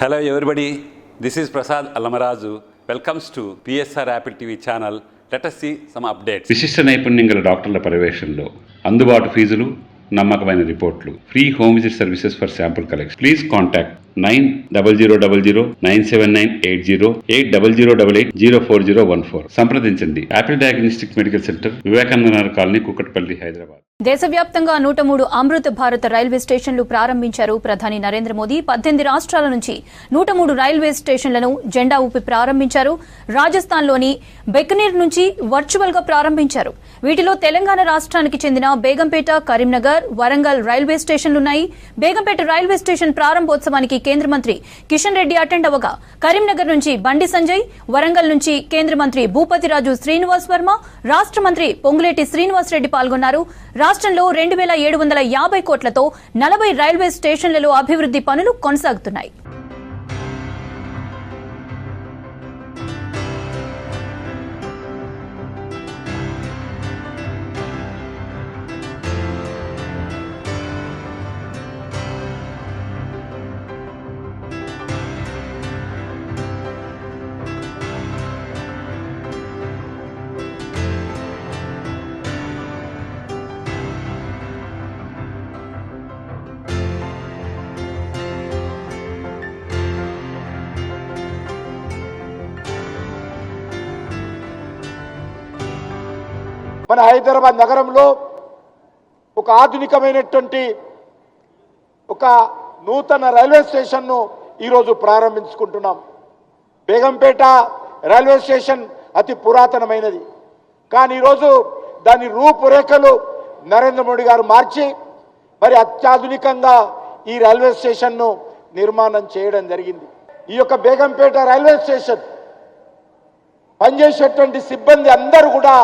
Hello everybody this is Prasad Allamaraju welcomes to PSR Apple TV channel let's us some update విశిష్ట నైపుణ్యం గల డాక్టర్ల పర్యవేక్షణలో అందుబాటు ఫీజులు నమ్మకమైన రిపోర్ట్లు free home visit services for sample collection please contact nine double zero double zero nine seven nine eight zero eight double zero double eight zero four zero one four. సంప్రదించండి. Apple diagnostic medical centre Vivekananda Nagar colony Kukatpally Hyderabad దేశవ్యాప్తంగా నూట మూడు Amrit Bharat railway స్టేషన్లు ప్రారంభించారు ప్రధాని నరేంద్ర మోదీ. పద్దెనిమిది రాష్ట్రాల నుంచి నూట మూడు రైల్వే స్టేషన్లను జెండా ఊపి ప్రారంభించారు. రాజస్థాన్లోని బెకనీర్ నుంచి వర్చువల్గా ప్రారంభించారు. వీటిలో తెలంగాణ రాష్ట్రానికి చెందిన బేగంపేట కరీంనగర్ వరంగల్ రైల్వే స్టేషన్లున్నాయి. బేగంపేట రైల్వే స్టేషన్ ప్రారంభోత్సవానికి కేంద్ర మంత్రి కిషన్ రెడ్డి అటెండ్ అవ్వగా కరీంనగర్ నుంచి బండి సంజయ్ వరంగల్ నుంచి కేంద్ర మంత్రి భూపతిరాజు శ్రీనివాస్ వర్మ రాష్ట్ర మంత్రి పొంగులేటి శ్రీనివాస్ రెడ్డి పాల్గొన్నారు. రాష్ట్రంలో రెండు వేల ఏడు వందల యాభై కోట్లతో నలభై రైల్వే స్టేషన్లలో అభివృద్ది పనులు కొనసాగుతున్నాయి. మన హైదరాబాద్ నగరంలో ఒక ఆధునికమైనటువంటి ఒక నూతన రైల్వే స్టేషన్ను ఈరోజు ప్రారంభించుకుంటున్నాం. బేగంపేట రైల్వే స్టేషన్ అతి పురాతనమైనది. కానీ ఈరోజు దాని రూపురేఖలు నరేంద్ర మోడీ గారు మార్చి మరి అత్యాధునికంగా ఈ రైల్వే స్టేషన్ను నిర్మాణం చేయడం జరిగింది. ఈ యొక్క బేగంపేట రైల్వే స్టేషన్ పనిచేసేటువంటి సిబ్బంది అందరూ కూడా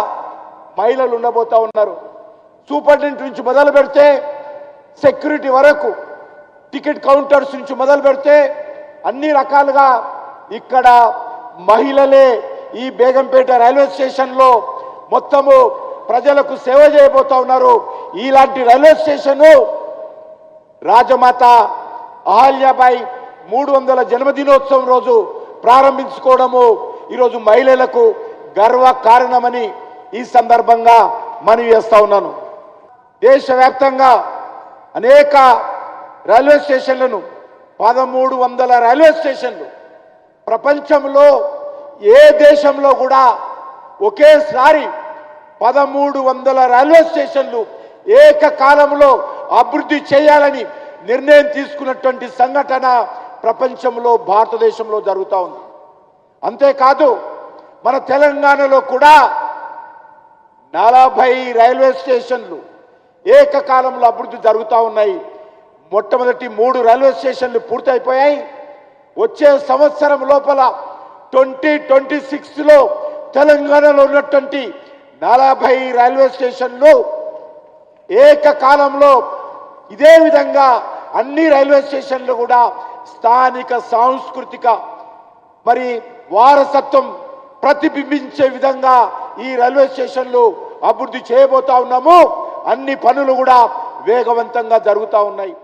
మహిళలు ఉండబోతా ఉన్నారు. సూపరింటెండెంట్ నుంచి మొదలు పెడితే సెక్యూరిటీ వరకు టికెట్ కౌంటర్స్ నుంచి మొదలు పెడితే అన్ని రకాలుగా ఇక్కడ మహిళలే ఈ బేగంపేట రైల్వే స్టేషన్లో మొత్తము ప్రజలకు సేవ చేయబోతా ఉన్నారు. ఇలాంటి రైల్వే స్టేషను రాజమాత అహల్యాబాయి మూడు వందల జన్మదినోత్సవం రోజు ప్రారంభించుకోవడము ఈరోజు మహిళలకు గర్వ కారణమని ఈ సందర్భంగా మనవి చేస్తా ఉన్నాను. దేశవ్యాప్తంగా అనేక రైల్వే స్టేషన్లను పదమూడు వందల రైల్వే స్టేషన్లు ప్రపంచంలో ఏ దేశంలో కూడా ఒకేసారి పదమూడు వందల రైల్వే స్టేషన్లు ఏకకాలంలో అభివృద్ధి చేయాలని నిర్ణయం తీసుకున్నటువంటి సంఘటన ప్రపంచంలో భారతదేశంలో జరుగుతూ ఉంది. అంతేకాదు మన తెలంగాణలో కూడా నలభై రైల్వే స్టేషన్లు ఏకకాలంలో అభివృద్ధి జరుగుతూ ఉన్నాయి. మొట్టమొదటి మూడు రైల్వే స్టేషన్లు పూర్తయిపోయాయి. వచ్చే సంవత్సరం లోపల ట్వంటీ ట్వంటీ సిక్స్లో తెలంగాణలో ఉన్నటువంటి నలభై రైల్వే స్టేషన్లు ఏకకాలంలో ఇదే విధంగా అన్ని రైల్వే స్టేషన్లు కూడా స్థానిక సాంస్కృతిక మరి వారసత్వం ప్రతిబింబించే విధంగా ఈ రైల్వే స్టేషన్లు అభివృద్ధి చేయబోతా ఉన్నాము. అన్ని పనులు కూడా వేగవంతంగా జరుగుతూ ఉన్నాయి.